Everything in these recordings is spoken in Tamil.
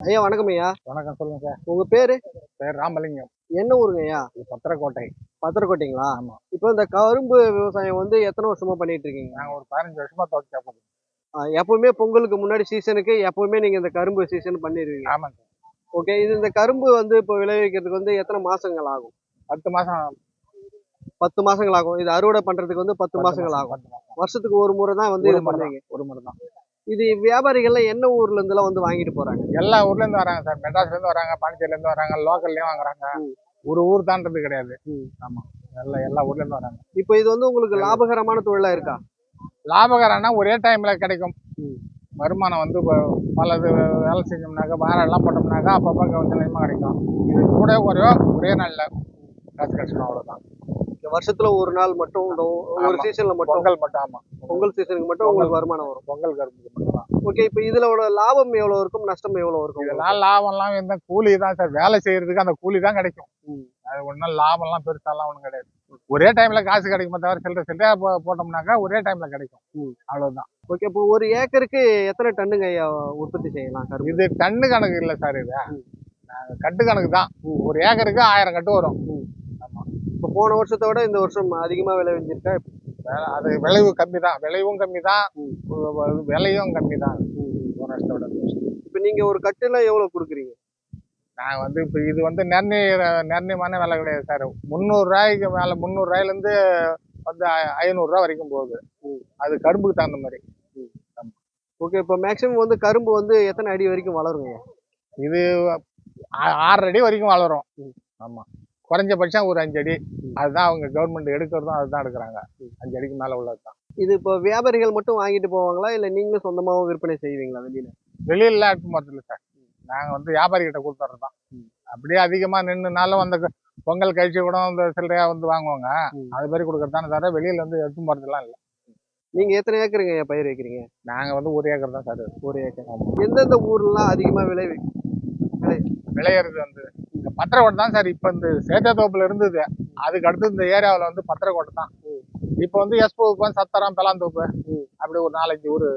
ஐயா வணக்கம் ஐயா. வணக்கம் சொல்லுங்க சார். உங்க பேரு? பேர் ராமலிங்கம். என்ன ஊருங்க ஐயா? பத்திரக்கோட்டை. பத்திரக்கோட்டைங்களா? ஆமா. இப்போ இந்த கரும்பு விவசாயம் வந்து எத்தனை வருஷமா பண்ணிட்டு இருக்கீங்க? நாங்க ஒரு பதினஞ்சு வருஷமா ஆ, எப்பவுமே பொங்கலுக்கு முன்னாடி சீசனுக்கு எப்பவுமே நீங்க இந்த கரும்பு சீசன் பண்ணிடுவீங்க. ஆமாங்க சார். ஓகே இது இந்த கரும்பு வந்து இப்போ விளைவிக்கிறதுக்கு வந்து எத்தனை மாசங்கள் ஆகும்? பத்து மாசம் பத்து மாசங்கள் ஆகும். இது அறுவடை பண்றதுக்கு வந்து பத்து மாசங்கள் ஆகும். வருஷத்துக்கு ஒரு முறை தான் வந்து இது பண்ணுவீங்க. ஒரு முறை தான். இது வியாபாரிகள்லாம் என்ன ஊர்ல இருந்து எல்லாம் வந்து வாங்கிட்டு போறாங்க? எல்லா ஊர்ல இருந்து வராங்க சார். மெட்ராஸ்ல இருந்து வராங்க பாண்டிச்சேரில இருந்து வராங்க லோக்கல்லயும் வாங்குறாங்க. ஒரு ஊர் தான்றது கிடையாது. ஆமா. எல்லா எல்லா ஊர்ல இருந்து வராங்க. இப்போ இது வந்து உங்களுக்கு லாபகரமான தொழிலா இருக்கா? லாபகரம்னா ஒரே டைம்ல கிடைக்கும். வருமானம் வந்து பலது வேலை செஞ்சோம்னாக்கா வாரம் எல்லாம் போட்டோம்னாக்கா அப்பப்போ கொஞ்சம் நிலமா கிடைக்கும். இது கூட குறையோ ஒரே நாள்ல காசு கிடைச்சிடும் அவ்வளவுதான். இந்த வருஷத்துல ஒரு நாள் மட்டும் ஒரு. சீசன்ல மட்டும். பொங்கல் மட்டும் ஆமா. பொங்கல் சீசனுக்கு மட்டும் உங்களுக்கு வருமானம் வரும். பொங்கல் கரும்புக்கு மட்டும் தான். ஓகே இப்போ இதுல லாபம் எவ்வளவு இருக்கும்? நஷ்டம் எவ்வளவு இருக்கும்? இதெல்லாம் லாபம்லாம் எந்த கூலி தான் சார். வேலை செய்யறதுக்கு அந்த கூலி தான் கிடைக்கும். அது ஒன்றும் லாபம்லாம் பெருசாலாம் ஒன்றும் கிடையாது. ஒரே டைம்ல காசு கிடைக்குமே தவிர சில்லறை சில்லறையா போட்டோம்னாக்கா ஒரே டைம்ல கிடைக்கும். அவ்வளவுதான். ஓகே இப்போ ஒரு ஏக்கருக்கு எத்தனை டன்னுங்க உற்பத்தி செய்யலாம் கரும்பு? இது டன்னு கணக்கு இல்லை சார் இது. கட்டு கணக்கு தான். ஒரு ஏக்கருக்கு ஆயிரம் கட்டு வரும். ஆமா. இப்போ போன வருஷத்தை விட இந்த வருஷம் அதிகமா விளைவிஞ்சிருக்கா? அது விளைவு கம்மி தான் விளைவும் கம்மி தான். விலையும் கம்மி தான் போன வருஷத்தோட இந்த வருஷம். இப்போ நீங்க ஒரு கட்டுல எவ்வளவு கொடுக்குறீங்க? நான் வந்து இப்போ இது வந்து நெர்ணி நெர்ணியமான விலை கிடையாது சார். முந்நூறுரூவாய்க்கு மேலே முந்நூறுரூவாயிலேருந்து வந்து ஐநூறுரூவா வரைக்கும் போகுது. அது கரும்புக்கு தகுந்த மாதிரி. ஓகே இப்போ மேக்ஸிமம் வந்து கரும்பு வந்து எத்தனை அடி வரைக்கும் வளருங்க? இது ஆறரை அடி வரைக்கும் வளரும். ம். குறைஞ்சபட்சம் ஒரு அஞ்சு அடி அதுதான் அவங்க கவர்மெண்ட் எடுக்கிறதும் அதுதான் எடுக்கிறாங்க. அஞ்சு அடிக்கு மேல உள்ளது தான் இது இப்போ வியாபாரிகள் மட்டும் வாங்கிட்டு போவாங்களா? இல்ல நீங்களும் சொந்தமாவும் விற்பனை செய்வீங்களா வெளியில? வெளியில எடுத்து போறது சார். நாங்க வந்து வியாபாரி கிட்ட கொடுத்துறது தான் அப்படியே அதிகமா நின்னுனாலும் அந்த பொங்கல் கழிச்சு கூட இந்த சில்லறையா வந்து வாங்குவாங்க. அது மாதிரி கொடுக்கறதானே தவிர வெளியில வந்து எடுத்து போறதுலாம் இல்லை. நீங்க எத்தனை ஏக்கருங்க பயிர் வைக்கிறீங்க? நாங்க வந்து ஒரு ஏக்கர் தான் சார். ஒரு ஏக்கர். எந்தெந்த ஊர்லாம் அதிகமா விளைவி விளையிறது வந்து இந்த பத்திரக்கோட்டை தான் சார். இப்போ இந்த சேத்தத்தோப்புல இருந்தது. அதுக்கு அடுத்து இந்த ஏரியாவில் வந்து பத்திரக்கோட்டை தான். இப்போ வந்து எஸ்போப்பு சத்தரம் பெலாந்தோப்பு ம். அப்படி ஒரு நாலஞ்சு ஊர்.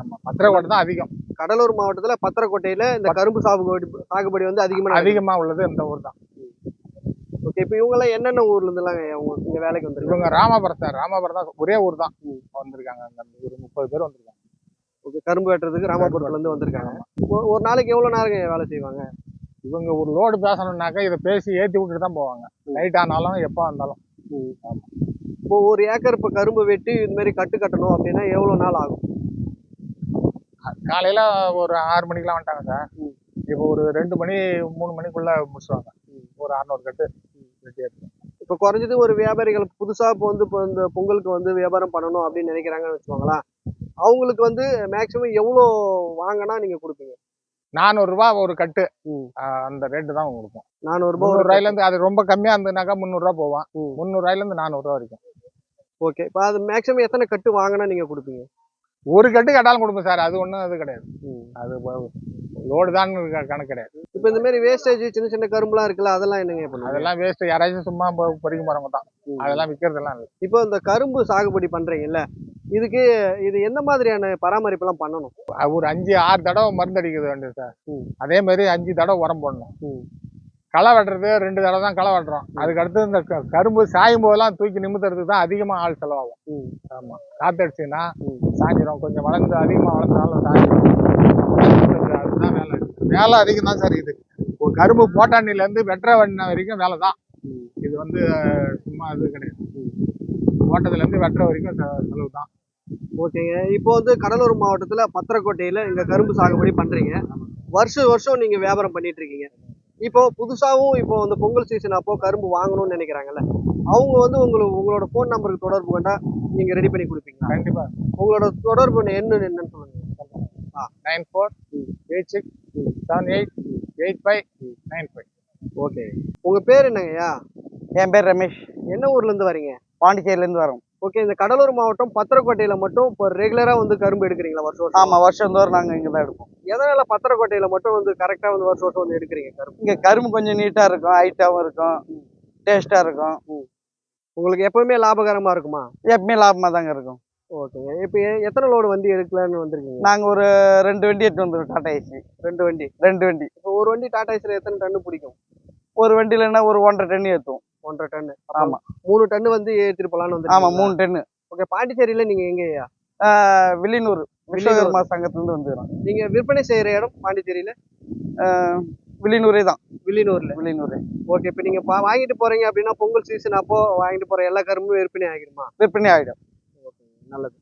ஆமா பத்திரக்கோட்டை தான் அதிகம். கடலூர் மாவட்டத்துல பத்திரக்கோட்டையில இந்த கரும்பு சாகுபடி சாகுபடி வந்து அதிகமா நடக்குது. அதிகமா உள்ளது இந்த ஊர் தான். ஓகே இப்போ இவங்க எல்லாம் என்னென்ன ஊர்ல இருந்துலாம் இங்க வேலைக்கு வந்திருக்காங்க. இவங்க ராமபுரம் சார். ராமபுரம் தான் ஒரே ஊர் தான். வந்திருக்காங்க. அங்க ஒரு முப்பது பேர் வந்திருக்காங்க. ஓகே கரும்பு வெட்டுறதுக்கு ராமபுரத்துல இருந்து வந்திருக்காங்க. ஒரு நாளைக்கு எவ்வளவு நேரம் வேலை செய்வாங்க? இவங்க ஒரு லோடு பேசணும்னாக்கா இதை பேசி ஏத்தி விட்டுட்டு தான் போவாங்க. நைட் ஆனாலும் எப்போ வந்தாலும். இப்போ ஒரு ஏக்கர் இப்போ கரும்பு வெட்டி இந்த மாதிரி கட்டு கட்டணும் அப்படின்னா எவ்வளவு நாள் ஆகும்? காலையில ஒரு ஆறு மணிக்கெல்லாம் வந்துட்டாங்க சார். இப்போ ஒரு ரெண்டு மணி மூணு மணிக்குள்ள முடிச்சுவாங்க ஒரு அறநூறு கட்டு வெட்டி எடுத்து. இப்போ குறைஞ்சது ஒரு வியாபாரிகள் புதுசா இப்போ வந்து இப்போ இந்த பொங்கலுக்கு வந்து வியாபாரம் பண்ணணும் அப்படின்னு நினைக்கிறாங்கன்னு வச்சுக்கோங்களேன். அவங்களுக்கு வந்து மேக்ஸிமம் எவ்வளோ வாங்கினா நீங்க கொடுப்பீங்க? நானூறுரூவா ஒரு கட்டு. அந்த ரேட்டு தான் கொடுப்போம் நானூறுபா ஒரு முந்நூறுரூவாயில இருந்து அது ரொம்ப கம்மியா இருந்ததுனாக்கா முந்நூறுரூவா போவான். ம். முந்நூறுரூவாயில இருந்து நானூறுரூவா வரைக்கும். ஓகே. இப்போ அது மேக்ஸிமம் எத்தனை கட்டு வாங்கினா நீங்க கொடுப்பீங்க? ஒரு கட்டு கட்டாலும் கொடுப்போம் சார். அது ஒன்றும் அது கிடையாது. அது லோடு தான் கணக்கு கிடையாது. இப்போ இந்த மாதிரி வேஸ்டேஜ் சின்ன சின்ன கரும்புலாம் இருக்குல்ல அதெல்லாம் என்னங்க பண்ணுவாங்க? அதெல்லாம் வேஸ்ட் யாராச்சும் சும்மா பொறிக்க போறவங்க தான். அதெல்லாம் விற்கிறதெல்லாம் இல்லை. இப்போ இந்த கரும்பு சாகுபடி பண்றீங்கல்ல இதுக்கு இது எந்த மாதிரியான பராமரிப்பெல்லாம் பண்ணணும்? ஒரு அஞ்சு ஆறு தடவை மருந்து அடிக்கிறது வேண்டியது சார். அதே மாதிரி அஞ்சு தடவை உரம் போடணும். களை வெட்டுறது ரெண்டு தடவை தான் களை வெட்டுறோம். அதுக்கு அடுத்து இந்த கரும்பு சாயும் போதெல்லாம் தூக்கி நிமித்துறதுக்கு தான் அதிகமாக ஆள் செலவாகும். ம். ஆமா. காத்தடிச்சுன்னா. சாஞ்சிரும். கொஞ்சம் வளர்ந்து அதிகமாக வளர்ந்தாலும் சாஞ்சிரும். அதுதான் வேலை. வேலை அதிகம் தான் சார் இது. ஒரு கரும்பு போட்டாண்டில இருந்து வெட்டுற வண்ண வரைக்கும் வேலை தான். இது வந்து சும்மா இது கிடையாது. போட்டதுல இருந்து வெட்டுற வரைக்கும் செலவு தான். ஓகேங்க. இப்போ வந்து கடலூர் மாவட்டத்துல பத்திரக்கோட்டையில இங்க கரும்பு சாகுபடி பண்றீங்க. வருஷம் வருஷம் நீங்க வியாபாரம் பண்ணிட்டு இருக்கீங்க. இப்போ புதுசாவும் இப்போ இந்த பொங்கல் சீசன் அப்போ கரும்பு வாங்கணும்னு நினைக்கிறாங்கல்ல. அவங்க வந்து உங்களுக்கு உங்களோட ஃபோன் நம்பருக்கு தொடர்பு கொண்டா நீங்க ரெடி பண்ணி கொடுப்பீங்களா? கண்டிப்பா. உங்களோட தொடர்பு என்ன என்னன்னு சொல்லுங்க. Nine four eight six seven eight eight five nine five. Okay. உங்க பேர் என்னங்கய்யா? என் பேர் ரமேஷ். என்ன ஊர்ல இருந்து வரீங்க? பாண்டிச்சேரியிலேருந்து வரோம். ஓகே இந்த கடலூர் மாவட்டம் பத்திரக்கோட்டையில மட்டும் இப்போ ரெகுலரா வந்து கரும்பு எடுக்கிறீங்களா வருஷம் வருஷம்? ஆமாம் வருஷந்தோறும் நாங்கள் இங்கே தான் எடுப்போம். எதனால பத்திரக்கோட்டையில மட்டும் வந்து கரெக்டா வந்து வருஷம் வருஷம் வந்து எடுக்கிறீங்க கரும்பு? இங்கே கரும்பு கொஞ்சம் நீட்டாக இருக்கும் ஹைட்டாகவும் இருக்கும் டேஸ்ட்டாக இருக்கும். உங்களுக்கு எப்பவுமே லாபகரமா இருக்குமா? எப்பவுமே லாபமாக தாங்க இருக்கும். ஓகேங்க இப்போ எத்தனை லோடு வண்டி எடுக்கலாம்னு வந்திருக்கீங்க? நாங்க ஒரு ரெண்டு வண்டி எடுத்து வந்துருக்கோம் டாடா ஏசி ரெண்டு வண்டி? ரெண்டு வண்டி. இப்போ ஒரு வண்டி டாடா ஏசில் எத்தனை டன்னு பிடிக்கும்? ஒரு வண்டியிலன்னா ஒரு ஒன்றரை டன் ஏத்துவோம். ஒன்றரை டன்னு ஆமா. மூணு டன்னு வந்து ஏற்றிட்டு போகலான்னு வந்து ஆமா மூணு டன்னு ஓகே பாண்டிச்சேரியில நீங்க எங்கயா வில்லியனூர் விஸ்வகர்மா சங்கத்துல இருந்து வந்துக்கிறோம். நீங்க விற்பனை செய்யற இடம் பாண்டிச்சேரியில? வில்லியனூரே தான். வில்லியனூர்ல வில்லியனூரே ஓகே இப்போ நீங்க வாங்கிட்டு போறீங்க அப்படின்னா பொங்கல் சீசன் அப்போ வாங்கிட்டு போற எல்லா கரும்பும் விற்பனை ஆகிடுமா? விற்பனை ஆயிடும் நல்லது.